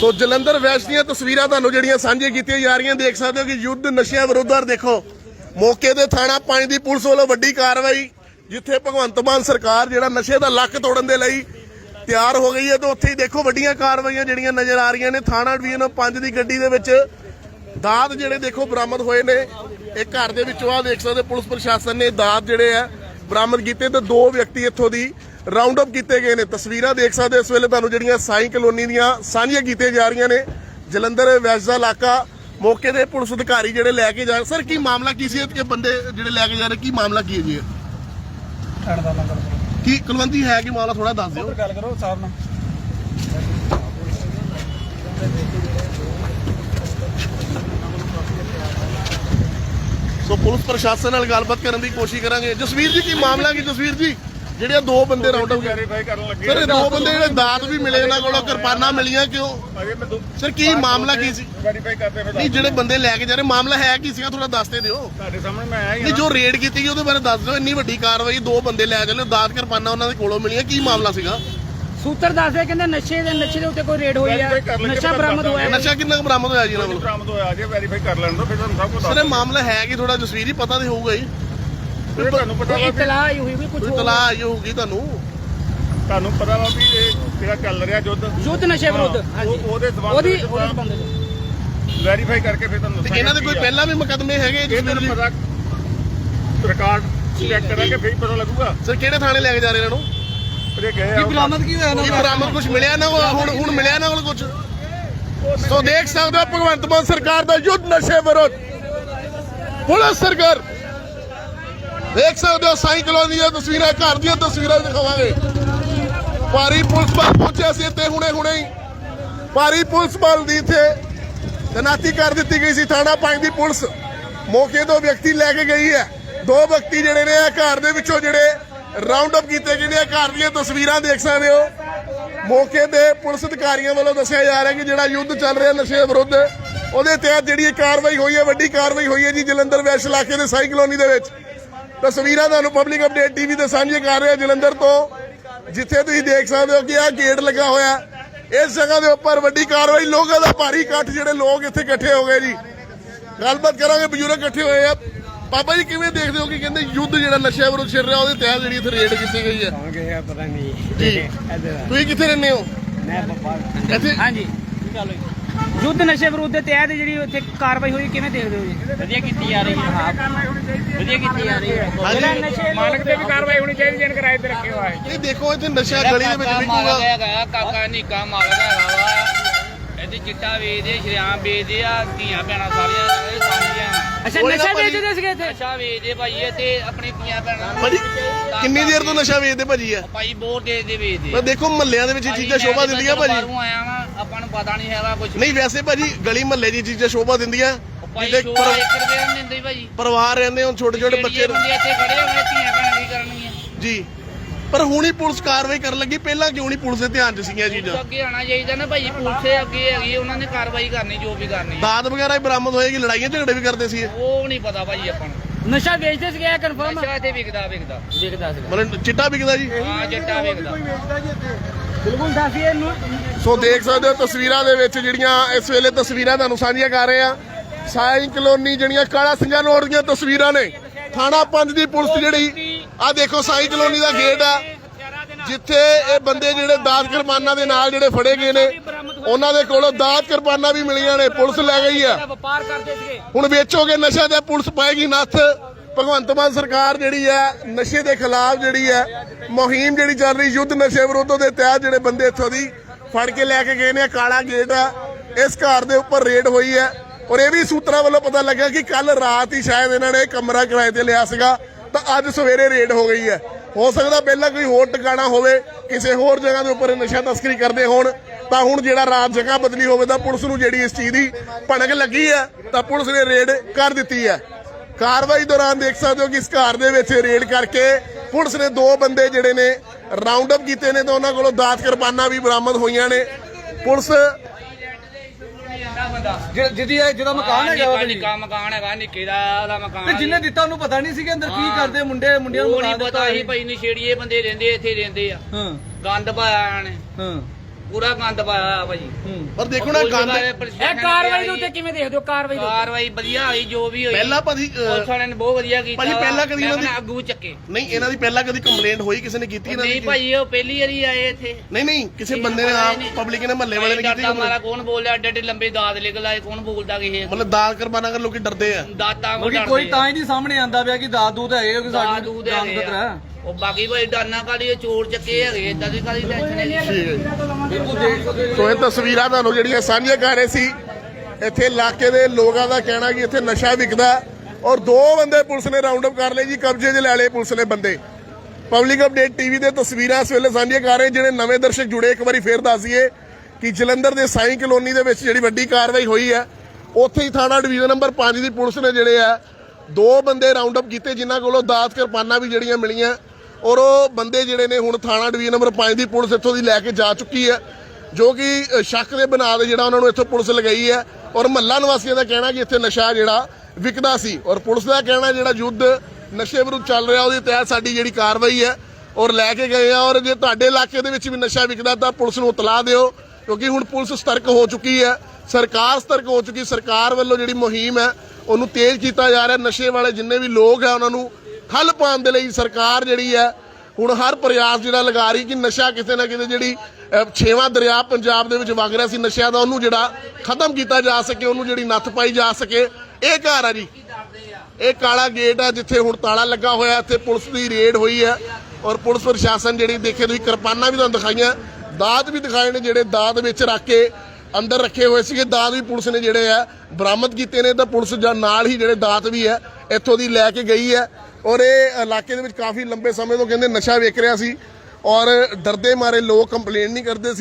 ਸੋ Jalandhar West ਦੀਆਂ ਤਸਵੀਰਾਂ ਤੁਹਾਨੂੰ ਜਿਹੜੀਆਂ ਸਾਂਝੀਆਂ ਕੀਤੀਆਂ ਜਾ ਰਹੀਆਂ, ਦੇਖ ਸਕਦੇ ਹੋ ਕਿ ਯੁੱਧ ਨਸ਼ਿਆਂ ਵਿਰੁੱਧ ਦੇਖੋ, ਮੌਕੇ ਤੇ ਥਾਣਾ ਪੰਜ ਦੀ ਪੁਲਿਸ ਵੱਲੋਂ ਵੱਡੀ ਕਾਰਵਾਈ, ਜਿੱਥੇ ਭਗਵੰਤ ਮਾਨ ਸਰਕਾਰ ਜਿਹੜਾ ਨਸ਼ੇ ਦਾ ਲੱਕ ਤੋੜਨ ਦੇ ਲਈ ਤਿਆਰ ਹੋ ਗਈ ਹੈ, ਤੇ ਉੱਥੇ ਹੀ ਦੇਖੋ ਵੱਡੀਆਂ ਕਾਰਵਾਈਆਂ ਜਿਹੜੀਆਂ ਨਜ਼ਰ ਆ ਰਹੀਆਂ ਨੇ। ਥਾਣਾ ਡਿਵੀਜ਼ਨ ਪੰਜ ਦੀ ਗੱਡੀ ਦੇ ਵਿੱਚ ਦਾਤ ਜਿਹੜੇ ਦੇਖੋ ਬਰਾਮਦ ਹੋਏ ਨੇ। ਇਹ ਘਰ ਦੇ ਵਿੱਚੋਂ ਆ, ਦੇਖ ਸਕਦੇ ਪੁਲਿਸ ਪ੍ਰਸ਼ਾਸਨ ਨੇ ਦਾਤ ਜਿਹੜੇ ਆ ਬਰਾਮਦ ਕੀਤੇ, ਤੇ ਦੋ ਵਿਅਕਤੀ ਇੱਥੋਂ ਦੀ ਰਾਉਂਡ ਅਪ ਕੀਤੇ ਗਏ ਨੇ। ਤਸਵੀਰਾਂ ਦੇਖ ਸਕਦੇ ਹੋ ਇਸ ਵੇਲੇ ਤੁਹਾਨੂੰ ਜਿਹੜੀਆਂ ਸਾਈ ਕਲੋਨੀ ਦੀਆਂ ਸਾਂਝੀਆਂ ਕੀਤੀਆਂ ਜਾ ਰਹੀਆਂ ਨੇ। ਜਲੰਧਰ ਵੈਸਟ ਦਾ ਇਲਾਕਾ ਮੌਕੇ ਦੇ ਪੁਲਿਸ ਅਧਿਕਾਰੀ ਜਿਹੜੇ ਲੈ ਕੇ ਜਾ ਸਰ ਕੀ ਮਾਮਲਾ ਕੀ ਸੀ? ਕਿ ਬੰਦੇ ਜਿਹੜੇ ਲੈ ਕੇ ਜਾ ਰਹੇ ਕੀ ਮਾਮਲਾ ਕੀ ਹੈ ਜੀ ਕੀ ਕੁਲਵੰਤੀ ਹੈ ਕਿ ਮਾਮਲਾ? ਥੋੜਾ ਦੱਸ ਦਿਓ। ਗੱਲ ਕਰੋ ਸਾਹਿਬ ਨਾਲ। ਸੋ ਪੁਲਿਸ ਪ੍ਰਸ਼ਾਸਨ ਨਾਲ ਗੱਲਬਾਤ ਕਰਨ ਦੀ ਕੋਸ਼ਿਸ਼ ਕਰਾਂਗੇ। ਜਸਵੀਰ ਜੀ ਕੀ ਮਾਮਲਾ ਕੀ? ਜਸਵੀਰ ਜੀ। ਜਿਹੜੇ ਦੋ ਬੰਦੇ ਰਾਉਂਡ ਅਪ ਵੈਰੀਫਾਈ ਕਰਨ ਲੱਗੇ ਸਰ ਇਹ ਦੋ ਬੰਦੇ ਜਿਹੜੇ ਦਾਤ ਵੀ ਮਿਲੇ ਇਹਨਾਂ ਕੋਲੋਂ ਕਿਰਪਾਨਾਂ ਮਿਲੀਆਂ ਕਿਉਂ? ਅਜੇ ਮੈਂ ਦੋ ਸਰ ਕੀ ਮਾਮਲਾ ਕੀ ਸੀ? ਵੈਰੀਫਾਈ ਕਰਦੇ ਫਿਰ ਨਹੀਂ ਜਿਹੜੇ ਬੰਦੇ ਲੈ ਕੇ ਜਾ ਰਹੇ ਮਾਮਲਾ ਹੈ ਕੀ ਸੀਗਾ? ਥੋੜਾ ਦੱਸ ਦਿਓ। ਤੁਹਾਡੇ ਸਾਹਮਣੇ ਮੈਂ ਆਇਆ ਨਹੀਂ ਜੋ ਰੇਡ ਕੀਤੀ ਗਈ ਉਹਦੇ ਬਾਰੇ ਦੱਸ ਦਿਓ। ਇੰਨੀ ਵੱਡੀ ਕਾਰਵਾਈ ਦੋ ਬੰਦੇ ਲੈ ਚੱਲੇ ਦਾਤ ਕਿਰਪਾਨਾਂ ਉਹਨਾਂ ਦੇ ਕੋਲੋਂ ਮਿਲੀਆਂ। ਕੀ ਮਾਮਲਾ ਸੀਗਾ? ਸੂਤਰ ਦੱਸਦੇ ਕਹਿੰਦੇ ਨਸ਼ੇ ਦੇ ਨਸ਼ੇ ਦੇ ਉੱਤੇ ਕੋਈ ਰੇਡ ਹੋਈ ਆ। ਨਸ਼ਾ ਬਰਾਮਦ ਹੋਇਆ। ਨਸ਼ਾ ਕਿੰਨਾ ਕੁ ਬਰਾਮਦ ਹੋਇਆ ਜੀ ਇਹਨਾਂ ਕੋਲ? ਬਰਾਮਦ ਹੋਇਆ ਜੇ ਵੈਰੀਫਾਈ ਕਰ ਲੈਣ ਦੋ ਫਿਰ ਤੁਹਾਨੂੰ ਸਭ ਕੁਝ ਸਰ ਦੱਸ ਇਹ ਮਾਮਲਾ ਹੈ ਕਿ? ਥੋੜਾ ਜਸਵੀਰ ਹੀ ਪਤਾ ਤੇ ਹੋਊਗਾ ਦਿਓ ਤੁਹਾਨੂੰ ਪਤਾ ਕੋਈ ਵਾ ਵੀ ਇਤਲਾਹ ਆਈ ਹੋਈ ਵੀ ਕੁਝ ਕੋਈ ਤਲਾਹ ਆਈ ਹੋਊਗੀ ਤੁਹਾਨੂੰ। ਤੁਹਾਨੂੰ ਪਤਾ ਵਾ ਵੀ ਇਹ ਜਿਹੜਾ ਚੱਲ ਰਿਹਾ ਯੁੱਧ ਯੁੱਧ ਨਸ਼ੇ ਵਿਰੁੱਧ? ਹਾਂ, ਹਾਂਜੀ। ਉਹ- ਉਹਦੇ ਸੰਬੰਧ ਉਹਦੀ ਵਿੱਚ ਉਹਦੇ ਸੰਬੰਧ ਵਿੱਚ। ਵੈਰੀਫਾਈ ਕਰਕੇ ਫਿਰ ਤੁਹਾਨੂੰ ਤੇ ਦੱਸਾਂਗੇ ਇਹਨਾਂ ਦੇ ਕੋਈ ਕੀ ਆ। ਪਹਿਲਾਂ ਵੀ ਮੁਕੱਦਮੇ ਹੈਗੇ ਇਹ ਜਸਵੀਰ ਮੈਨੂੰ ਜੀ ਪਤਾ ਰਿਕਾਰਡ ਚੈੱਕ ਕਰਾਂਗੇ ਫਿਰ ਹੀ ਪਤਾ ਲੱਗੂਗਾ। ਸਰ ਕਿਹੜੇ ਥਾਣੇ ਲੈ ਕੇ ਜਾ ਰਹੇ ਇਹਨਾਂ ਨੂੰ? ਉਹਦੇ ਗਏ ਆ ਉਹ ਕੀ ਹੋਇਆ ਕੀ ਬਰਾਮਦ ਕੁਝ ਮਿਲਿਆ ਇਹਨਾਂ ਕੋਲ? ਹੁਣ ਹੁਣ ਮਿਲਿਆ ਇਹਨਾਂ ਕੋਲ ਕੁਝ ਸੋ ਦੇਖ ਸਕਦੇ ਹੋ ਭਗਵੰਤ ਮਾਨ ਸਰਕਾਰ ਦਾ ਯੁੱਧ ਨਸ਼ੇ ਵਿਰੁੱਧ। ਪੁਲਿਸ ਸਰਕਾਰ ਦੇਖ ਸਕਦੇ ਹੋ, ਸਾਈ ਕਲੋਨੀ ਦੀਆਂ ਤਸਵੀਰਾਂ, ਘਰ ਦੀਆਂ ਤਸਵੀਰਾਂ ਦਿਖਾਵਾਂਗੇ। ਭਾਰੀ ਪੁਲਿਸ ਬਲ ਪਹੁੰਚਿਆ ਸੀ ਇੱਥੇ ਹੁਣੇ ਹੁਣੇ ਹੀ। ਭਾਰੀ ਪੁਲਿਸ ਬਲ ਦੀ ਇੱਥੇ ਤੈਨਾਤੀ ਕਰ ਦਿੱਤੀ ਗਈ ਸੀ, ਥਾਣਾ ਪੰਜ ਦੀ ਪੁਲਿਸ। ਮੌਕੇ ਤੋਂ ਵਿਅਕਤੀ ਲੈ ਕੇ ਗਈ ਹੈ। ਦੋ ਵਿਅਕਤੀ ਜਿਹੜੇ ਨੇ ਘਰ ਦੇ ਵਿੱਚੋਂ ਜਿਹੜੇ ਰਾਉਂਡ ਅਪ ਕੀਤੇ ਗਏ ਨੇ ਘਰ ਦੀਆਂ ਤਸਵੀਰਾਂ ਦੇਖ ਸਕਦੇ ਹੋ। ਮੌਕੇ ਤੇ ਪੁਲਿਸ ਅਧਿਕਾਰੀਆਂ ਵੱਲੋਂ ਦੱਸਿਆ ਜਾ ਰਿਹਾ ਕਿ ਜਿਹੜਾ ਯੁੱਧ ਚੱਲ ਰਿਹਾ ਨਸ਼ੇ ਵਿਰੁੱਧ, ਉਹਦੇ ਤਹਿਤ ਜਿਹੜੀ ਕਾਰਵਾਈ ਹੋਈ ਹੈ, ਵੱਡੀ ਕਾਰਵਾਈ ਹੋਈ ਹੈ ਜੀ, ਜਲੰਧਰ ਵੈਸਟ ਇਲਾਕੇ ਦੇ ਸਾਈ ਕਲੋਨੀ ਦੇ ਵਿੱਚ। ਤਸਵੀਰਾਂ ਤੁਹਾਨੂੰ ਪਬਲਿਕ ਅਪਡੇਟ ਟੀਵੀ ਤੇ ਸਾਂਝੇ ਕਰ ਰਹੇ ਜਲੰਧਰ ਤੋਂ ਜਿੱਥੇ ਤੁਸੀਂ ਦੇਖ ਸਕਦੇ ਹੋ ਕਿ ਆਹ ਗੇਟ ਲੱਗਾ ਹੋਇਆ। ਇਸ ਜਗ੍ਹਾ ਦੇ ਉੱਪਰ ਵੱਡੀ ਕਾਰਵਾਈ ਲੋਕਾਂ ਦਾ ਭਾਰੀ ਇਕੱਠ ਜਿਹੜੇ ਲੋਕ ਇੱਥੇ ਇਕੱਠੇ ਹੋ ਗਏ ਜੀ। ਗੱਲਬਾਤ ਕਰਾਂਗੇ ਬਜ਼ੁਰਗ ਇਕੱਠੇ ਹੋਏ ਆ। ਬਾਬਾ ਜੀ ਕਿਵੇਂ ਦੇਖਦੇ ਹੋ ਕਿ ਕਹਿੰਦੇ ਯੁੱਧ ਜਿਹੜਾ ਨਸ਼ਿਆਂ ਵਿਰੁੱਧ ਛਿੜ ਰਿਹਾ ਉਹਦੇ ਤਹਿਤ ਜਿਹੜੀ ਇੱਥੇ ਰੇਡ ਕੀਤੀ ਗਈ ਹੈ? ਆਗੇ ਆ ਪਤਾ ਨਹੀਂ। ਜੀ। ਤੁਸੀਂ ਕਿੱਥੇ ਰਹਿੰਦੇ ਹੋ? ਮੈਂ ਇੱਥੇ ਹਾਂਜੀ। ਯੁੱਧ ਨਸ਼ੇ ਵਿਰੁੱਧ ਦੇ ਤਹਿਤ ਜਿਹੜੀ ਉੱਥੇ ਕਾਰਵਾਈ ਹੋਈ ਕਿਵੇਂ ਦੇਖਦੇ ਹੋ ਜੀ? ਵਧੀਆ ਕੀਤੀ ਜਾ ਰਹੀ ਹੈ। ਹਾਂ ਵਧੀਆ ਕੀਤੀ ਜਾ ਰਹੀ ਹੈ। ਜਿਹੜਾ ਨਸ਼ੇ ਮਾਲਕ ਤੇ ਵੀ ਕਾਰਵਾਈ ਹੋਣੀ ਚਾਹੀਦੀ ਜਨ ਕਿਰਾਏ ਤੇ ਰੱਖੇ ਹੋਏ ਇਹ ਦੇਖੋ ਇੱਥੇ ਨਸ਼ਾ ਗਲੀ ਦੇ ਵਿੱਚ ਵਿਕੂਗਾ ਕਾਕਾ ਨਿੱਕਾ ਮਾਲਕ ਹੈਗਾ ਵਾ। ਇਹਦੀ ਚਿੱਟਾ ਵੇਚਦੇ ਸ਼ਰਿਆਮ ਵੇਚਦੇ ਆ ਧੀਆਂ ਭੈਣਾਂ ਸਾਰੀਆਂ ਅੱਛਾ ਉਹੀ ਨਾ ਨਸ਼ਾ ਭਾਜੀ। ਵੇਚਦੇ ਸੀਗੇ ਇੱਥੇ? ਨਸ਼ਾ ਵੇਚਦੇ ਭਾਈ ਇਹ ਤੇ ਆਪਣੀ ਧੀਆਂ ਭੈਣਾਂ ਨੂੰ ਭਾਜੀ ਕਿੰਨੀ ਦੇਰ ਤੋਂ ਨਸ਼ਾ ਵੇਚਦੇ ਭਾਜੀ ਆ ਭਾਈ ਬਹੁਤ ਦੇ ਦੇ ਵੇਚਦੇ ਪਰ ਦੇਖੋ ਮਹੱਲਿਆਂ ਦੇ ਵਿੱਚ ਇਹ ਚੀਜ਼ਾਂ ਸ਼ੋਭਾ ਦਿੰਦੀਆਂ ਭਾਜੀ। ਬਾਹਰੋਂ ਆਇਆ ਵਾਂ ਆਪਾਂ ਨੂੰ ਪਤਾ ਨਹੀਂ ਹੈਗਾ ਕੁਝ ਨਹੀਂ ਵੈਸੇ ਭਾਜੀ ਗਲੀ ਮਹੱਲੇ ਦੀ ਚੀਜ਼ਾਂ ਸ਼ੋਭਾ ਦਿੰਦੀਆਂ। ਭਾਈ ਜਿਹਦੇ ਸ਼ੋਭਾ ਪਰ- ਇੱਕ ਰੁਪਏ ਨਹੀਂ ਦਿੰਦੇ ਭਾਈ ਪਰਿਵਾਰ ਰਹਿੰਦੇ ਹੋ ਛੋਟੇ ਛੋਟੇ ਬੱਚੇ ਬੰਦੇ ਇੱਥੇ ਖੜੇ ਹੋਏ ਧੀਆਂ ਭੈਣਾਂ ਕੀ ਕਰਨਗੀਆਂ। ਜੀ। ਪਰ ਹੁਣ ਹੀ ਪੁਲਿਸ ਕਾਰਵਾਈ ਕਰਨ ਲੱਗੀ ਪਹਿਲਾਂ ਕਿਉਂ ਨਹੀਂ ਪੁਲਿਸ ਦੇ ਧਿਆਨ 'ਚ ਸੀਗੀਆਂ ਚੀਜ਼ਾਂ? ਅੱਗੇ ਆਣਾ ਚਾਹੀਦਾ ਨਾ ਭਾਈ ਪੁਲਿਸ ਅੱਗੇ ਹੈਗੀ ਉਹਨਾਂ ਨੇ ਕਾਰਵਾਈ ਕਰਨੀ ਜੋ ਵੀ ਕਰਨੀ। ਦਾਦ ਵਗੈਰਾ ਹੀ ਬਰਾਮਦ ਹੋਏਗੀ ਲੜਾਈਆਂ ਝਗੜੇ ਵੀ ਕਰਦੇ ਸੀ ਇਹ। ਉਹ ਨਹੀਂ ਪਤਾ ਭਾਈ ਆਪਾਂ ਨੂੰ। ਨਸ਼ਾ ਵੇਚਦੇ ਸੀਗੇ ਇਹ ਕਨਫਰਮ ਨਸ਼ਾ ਇੱਥੇ ਵਿਕਦਾ ਵਿਕਦਾ। ਦੇਖਦਾ ਸੀਗਾ। ਮਤਲਬ ਚਿੱਟਾ ਵਿਕਦਾ ਜੀ? ਹਾਂ ਚਿੱਟਾ ਵਿਕਦਾ। ਬਿਲਕੁਲ ਦੱਸੀਏ ਇਹਨੂੰ ਸੋ ਦੇਖ ਸਕਦੇ ਹੋ ਤਸਵੀਰਾਂ ਦੇ ਵਿੱਚ ਜਿਹੜੀਆਂ ਇਸ ਵੇਲੇ ਤਸਵੀਰਾਂ ਤੁਹਾਨੂੰ ਸਾਂਝੀਆਂ ਕਰ ਰਹੇ ਆ ਸਾਈਂ ਕਲੋਨੀ ਜਿਹੜੀਆਂ ਕਾਲਾ ਸਿੰਘਾਂ ਰੋਡ ਦੀਆਂ ਤਸਵੀਰਾਂ ਨੇ। ਥਾਣਾ ਪੰਜ ਦੀ ਪੁਲਿਸ ਜਿਹੜੀ ਆ ਦੇਖੋ ਸਾਈਂ ਕਲੋਨੀ ਦਾ ਗੇਟ ਆ। ਜਿੱਥੇ ਇਹ ਬੰਦੇ ਜਿਹੜੇ ਦਾਤ ਕਿਰਪਾਨਾਂ ਦੇ ਨਾਲ ਜਿਹੜੇ ਫੜੇ ਗਏ ਨੇ ਉਹਨਾਂ ਦੇ ਕੋਲੋਂ ਦਾਤ ਕਿਰਪਾਨਾਂ ਵੀ ਮਿਲੀਆਂ ਨੇ ਪੁਲਿਸ ਲੈ ਗਈ ਆ। ਵਪਾਰ ਕਰਦੇ ਸੀਗੇ। ਹੁਣ ਵੇਚੋਗੇ ਨਸ਼ਾ ਤੇ ਪੁਲਿਸ ਪਾਏਗੀ ਨੱਥ। ਭਗਵੰਤ ਮਾਨ ਸਰਕਾਰ ਜਿਹੜੀ ਹੈ ਨਸ਼ੇ ਦੇ ਖਿਲਾਫ ਜਿਹੜੀ ਹੈ ਮੁਹਿੰਮ ਜਿਹੜੀ ਚੱਲ ਰਹੀ ਯੁੱਧ ਨਸ਼ੇ ਵਿਰੁੱਧ ਦੇ ਤਹਿਤ ਜਿਹੜੇ ਬੰਦੇ ਇੱਥੋਂ ਦੀ ਫੜ ਕੇ ਲੈ ਕੇ ਗਏ ਨੇ ਕਾਲਾ ਗੇਟ ਆ। ਇਸ ਘਰ ਦੇ ਉੱਪਰ ਰੇਡ ਹੋਈ ਹੈ ਔਰ ਇਹ ਵੀ ਸੂਤਰਾਂ ਵੱਲੋਂ ਪਤਾ ਲੱਗਾ ਕਿ ਕੱਲ ਰਾਤ ਹੀ ਸ਼ਾਇਦ ਇਹਨਾਂ ਨੇ ਕਮਰਾ ਕਿਰਾਏ ਤੇ ਲਿਆ ਸੀਗਾ। ਤਾਂ ਅੱਜ ਸਵੇਰੇ ਰੇਡ ਹੋ ਗਈ ਹੈ। ਹੋ ਸਕਦਾ ਪਹਿਲਾਂ ਕੋਈ ਹੋਰ ਟਿਕਾਣਾ ਹੋਵੇ, ਕਿਸੇ ਹੋਰ ਜਗ੍ਹਾ ਦੇ ਉੱਪਰ ਨਸ਼ਾ ਤਸਕਰੀ ਕਰਦੇ ਹੋਣ, ਤਾਂ ਹੁਣ ਜਿਹੜਾ ਰਾਤ ਜਗ੍ਹਾ ਬਦਲੀ ਹੋਵੇ ਤਾਂ ਪੁਲਿਸ ਨੂੰ ਜਿਹੜੀ ਇਸ ਚੀਜ਼ ਦੀ ਭਣਕ ਲੱਗੀ ਹੈ, ਤਾਂ ਪੁਲਿਸ ਨੇ ਰੇਡ ਕਰ ਦਿੱਤੀ ਹੈ। ਕਾਰਵਾਈ ਦੌਰਾਨ ਦੇਖ ਸਕਦੇ ਹੋ ਕਿ ਇਸ ਘਰ ਦੇ ਵਿੱਚ ਰੇਡ ਕਰਕੇ ਪੁਲਿਸ ਨੇ ਦੋ ਬੰਦੇ ਜਿਹੜੇ ਨੇ ਰਾਉਂਡ ਅਪ ਕੀਤੇ ਨੇ ਤੇ ਉਹਨਾਂ ਕੋਲੋਂ ਦਾਤ ਕਿਰਪਾਨਾਂ ਵੀ ਬਰਾਮਦ ਹੋਈਆਂ ਨੇ। ਪੁਲਿਸ ਜਿਹਦੀ ਇਹ ਜਿਹਦਾ ਮਕਾਨ ਹੈਗਾ ਵਾ ਨਿੱਕਾ ਨਿੱਕਾ ਮਕਾਨ ਹੈਗਾ ਨਿੱਕੇ ਦਾ ਉਹਦਾ ਮਕਾਨ ਤੇ ਜਿੰਨੇ ਦਿੱਤਾ ਉਹਨੂੰ ਪਤਾ ਨਹੀਂ ਸੀ ਕਿ ਅੰਦਰ ਕੀ ਕਰਦੇ ਮੁੰਡੇ ਮੁੰਡਿਆਂ ਨੂੰ ਉਹ ਨਹੀਂ ਮਕਾਨ ਪਤਾ ਦਿੱਤਾ ਹੀ ਭਾਈ ਨਸ਼ੇੜੀਏ ਬੰਦੇ ਰਹਿੰਦੇ ਇੱਥੇ ਰਹਿੰਦੇ ਆ। ਹਾਂ। ਗੰਦ ਪਾਇਆ ਨੇ। ਹਾਂ। ਪੂਰਾ ਗੰਦ ਪਾਇਆ ਹੋਇਆ ਭਾਜੀ। ਪਰ ਦੇਖੋ ਨਾ ਗੰਦ ਇਹ ਕਾਰਵਾਈ ਦੇ ਉੱਤੇ ਕਿਵੇਂ ਦੇਖਦੇ ਹੋ? ਕਾਰਵਾਈ ਦੇ ਉੱਤੇ? ਕਾਰਵਾਈ ਵਧੀਆ ਹੋਈ ਜੋ ਵੀ ਹੋਈ। ਪਹਿਲਾਂ ਭਾਜੀ ਅਹ, ਪੁਲਿਸ ਵਾਲਿਆਂ ਨੇ ਬਹੁਤ ਵਧੀਆ ਕੀਤਾ। ਭਾਜੀ, ਪਹਿਲਾਂ ਕਦੀ ਇਹਨਾਂ ਦੀ- ਅੱਗੂ ਚੱਕੇ। ਨਹੀਂ ਇਹਨਾਂ ਦੀ ਪਹਿਲਾਂ ਕਦੀ ਕੰਪਲੇਂਟ ਹੋਈ ਕਿਸੇ ਨੇ ਕੀਤੀ ਇਹਨਾਂ ਦੀ ਨਹੀਂ ਭਾਜੀ ਉਹ ਪਹਿਲੀ ਵਾਰੀ ਆਏ ਇੱਥੇ। ਨਹੀਂ ਨਹੀਂ ਕਿਸੇ ਬੰਦੇ ਨੇ ਆਪ ਪਬਲਿਕ ਨੇ ਮਹੱਲੇ ਵਾਲੇ ਨੇ ਕੀਤੀ ਦਾਤਾ ਮਾਰਾ complaint? ਕੌਣ ਬੋਲਿਆ ਏਡੇ ਏਡੇ ਲੰਬੇ ਦਾਦ ਨਿਕਲ ਆਏ ਕੌਣ ਬੋਲਦਾ ਕਿਸੇ? ਮਤਲਬ ਦਾਲ ਕਰਬਾਨਾ ਕਰ ਲੋਕੀ ਡਰਦੇ ਆ। ਦਾਤਾ ਕਿਉਂਕਿ ਕੋਈ ਤਾਂ ਹੀ ਨਹੀਂ ਸਾਹਮਣੇ ਆਉਂਦਾ ਪਿਆ ਕਿ ਦਾਦ ਦੂਦ ਹੈਗੇ ਕਿ ਦਾਦ ਸਾਡੀ ਦੂਦ ਜਾਨ ਹੈਗੇ ਖਤਰਾ ਆ। ਹੈ। ਉਹ ਬਾਕੀ ਕੋਈ ਡਰਨਾ ਕਾਲੀ ਚੋਰ ਚੱਕੇ ਹੈਗੇ ਇਦਾਂ ਦੀ ਕਾਲੀ ਟੈਨਸ਼ਨ ਹੈ ਠੀਕ ਹੈ ਜੀ। ਬਿਲਕੁਲ ਦੇਖ ਸਕਦੇ ਸੋ ਇਹ ਤਸਵੀਰਾਂ ਤੁਹਾਨੂੰ ਜਿਹੜੀਆਂ ਸਾਂਝੀਆਂ ਕਰ ਰਹੇ ਸੀ ਇੱਥੇ ਇਲਾਕੇ ਦੇ ਲੋਕਾਂ ਦਾ ਕਹਿਣਾ ਕਿ ਇੱਥੇ ਨਸ਼ਾ ਵਿਕਦਾ ਔਰ ਦੋ ਬੰਦੇ ਪੁਲਿਸ ਨੇ ਰਾਉਂਡ ਅਪ ਕਰ ਲਏ ਜੀ ਕਬਜ਼ੇ 'ਚ ਲੈ ਲਏ ਪੁਲਿਸ ਨੇ ਬੰਦੇ। ਪਬਲਿਕ ਅਪਡੇਟ ਟੀਵੀ ਦੇ ਤਸਵੀਰਾਂ ਇਸ ਵੇਲੇ ਸਾਂਝੀਆਂ ਕਰ ਰਹੇ ਜਿਹੜੇ ਨਵੇਂ ਦਰਸ਼ਕ ਜੁੜੇ ਇੱਕ ਵਾਰੀ ਫੇਰ ਦੱਸ ਦਈਏ ਕਿ ਜਲੰਧਰ ਦੇ ਸਾਈ ਕਲੋਨੀ ਦੇ ਵਿੱਚ ਜਿਹੜੀ ਵੱਡੀ ਕਾਰਵਾਈ ਹੋਈ ਹੈ ਉੱਥੇ ਹੀ ਥਾਣਾ ਡਿਵੀਜ਼ਨ ਨੰਬਰ 5 ਦੀ ਪੁਲਿਸ ਨੇ ਜਿਹੜੇ ਆ ਦੋ ਬੰਦੇ ਰਾਉਂਡ ਅਪ ਕੀਤੇ ਜਿਨ੍ਹਾਂ ਕੋਲੋਂ ਦਾਤ ਕਿਰਪਾਨਾਂ ਵੀ ਜਿਹੜੀਆਂ ਮਿਲੀਆਂ। ਔਰ ਉਹ ਬੰਦੇ ਜਿਹੜੇ ਨੇ ਹੁਣ ਥਾਣਾ ਡਿਵੀਜ਼ਨ ਨੰਬਰ 5 ਦੀ ਪੁਲਿਸ ਇੱਥੋਂ ਦੀ ਲੈ ਕੇ ਜਾ ਚੁੱਕੀ ਹੈ, ਜੋ ਕਿ ਸ਼ੱਕ ਦੇ ਬਣਾ ਦੇ ਜਿਹੜਾ ਉਹਨਾਂ ਨੂੰ ਇੱਥੋਂ ਪੁਲਿਸ ਲਗਾਈ ਹੈ। ਔਰ ਮਹੱਲਾ ਨਿਵਾਸੀਆਂ ਦਾ ਕਹਿਣਾ ਕਿ ਇੱਥੇ ਨਸ਼ਾ ਜਿਹੜਾ ਵਿਕਦਾ ਸੀ। ਔਰ ਪੁਲਿਸ ਦਾ ਕਹਿਣਾ ਜਿਹੜਾ ਯੁੱਧ ਨਸ਼ੇ ਵਿਰੁੱਧ ਚੱਲ ਰਿਹਾ, ਉਹਦੇ ਤਹਿਤ ਸਾਡੀ ਜਿਹੜੀ ਕਾਰਵਾਈ ਹੈ, ਔਰ ਲੈ ਕੇ ਗਏ ਆ। ਔਰ ਜੇ ਤੁਹਾਡੇ ਇਲਾਕੇ ਦੇ ਵਿੱਚ ਵੀ ਨਸ਼ਾ ਵਿਕਦਾ, ਤਾਂ ਪੁਲਿਸ ਨੂੰ ਇਤਲਾਹ ਦਿਓ, ਕਿਉਂਕਿ ਹੁਣ ਪੁਲਿਸ ਸਤਰਕ ਹੋ ਚੁੱਕੀ ਹੈ। ਸਰਕਾਰ ਸਤਰਕ ਹੋ ਚੁੱਕੀ, ਸਰਕਾਰ ਵੱਲੋਂ ਜਿਹੜੀ ਮੁਹਿੰਮ ਹੈ, ਉਹਨੂੰ ਤੇਜ਼ ਕੀਤਾ ਜਾ ਰਿਹਾ। ਨਸ਼ੇ ਵਾਲੇ ਜਿੰਨੇ ਵੀ ਲੋਕ ਆ ਉਹਨਾਂ ਨੂੰ ਹੱਲ ਪਾਉਣ ਦੇ ਲਈ ਸਰਕਾਰ ਜਿਹੜੀ ਹੈ, ਹੁਣ ਹਰ ਪ੍ਰਯਾਸ ਜਿਹੜਾ ਲਗਾ ਰਹੀ ਕਿ ਨਸ਼ਾ ਕਿਤੇ ਨਾ ਕਿਤੇ ਜਿਹੜੀ ਛੇਵਾਂ ਦਰਿਆ ਪੰਜਾਬ ਦੇ ਵਿੱਚ ਵਗ ਰਿਹਾ ਸੀ, ਨਸ਼ਿਆਂ ਦਾ ਉਹਨੂੰ ਜਿਹੜਾ ਖਤਮ ਕੀਤਾ ਜਾ ਸਕੇ, ਉਹਨੂੰ ਜਿਹੜੀ ਨੱਥ ਪਾਈ ਜਾ ਸਕੇ। ਇਹ ਘਰ ਆ ਜੀ। ਇਹ ਕਾਲਾ ਗੇਟ ਆ ਜਿੱਥੇ ਹੁਣ ਤਾਲਾ ਲੱਗਾ ਹੋਇਆ, ਇੱਥੇ ਪੁਲਿਸ ਦੀ ਰੇਡ ਹੋਈ ਹੈ ਔਰ ਪੁਲਿਸ ਪ੍ਰਸ਼ਾਸਨ ਜਿਹੜੀ ਦੇਖੇ ਤੁਸੀਂ, ਕਿਰਪਾਨਾਂ ਵੀ ਤੁਹਾਨੂੰ ਦਿਖਾਈਆਂ, ਦਾਤ ਵੀ ਦਿਖਾਏ ਨੇ ਜਿਹੜੇ ਦਾਤ ਵਿੱਚ ਰੱਖ ਕੇ ਅੰਦਰ ਰੱਖੇ ਹੋਏ ਸੀਗੇ, ਦਾਤ ਵੀ ਪੁਲਿਸ ਨੇ ਜਿਹੜੇ ਆ, ਬਰਾਮਦ ਕੀਤੇ ਨੇ, ਤਾਂ ਪੁਲਿਸ ਜਾਂ ਨਾਲ ਹੀ ਜਿਹੜੇ ਦਾਤ ਵੀ ਹੈ ਇੱਥੋਂ ਦੀ ਲੈ ਕੇ ਗਈ ਹੈ ਔਰ ਇਹ ਇਲਾਕੇ ਦੇ ਵਿੱਚ ਕਾਫੀ ਲੰਬੇ ਸਮੇਂ ਤੋਂ ਕਹਿੰਦੇ ਨਸ਼ਾ ਵੇਚ ਰਿਹਾ ਸੀ, ਔਰ ਡਰਦੇ ਮਾਰੇ ਲੋਕ ਕੰਪਲੇਨ ਨਹੀਂ ਕਰਦੇ ਸੀ।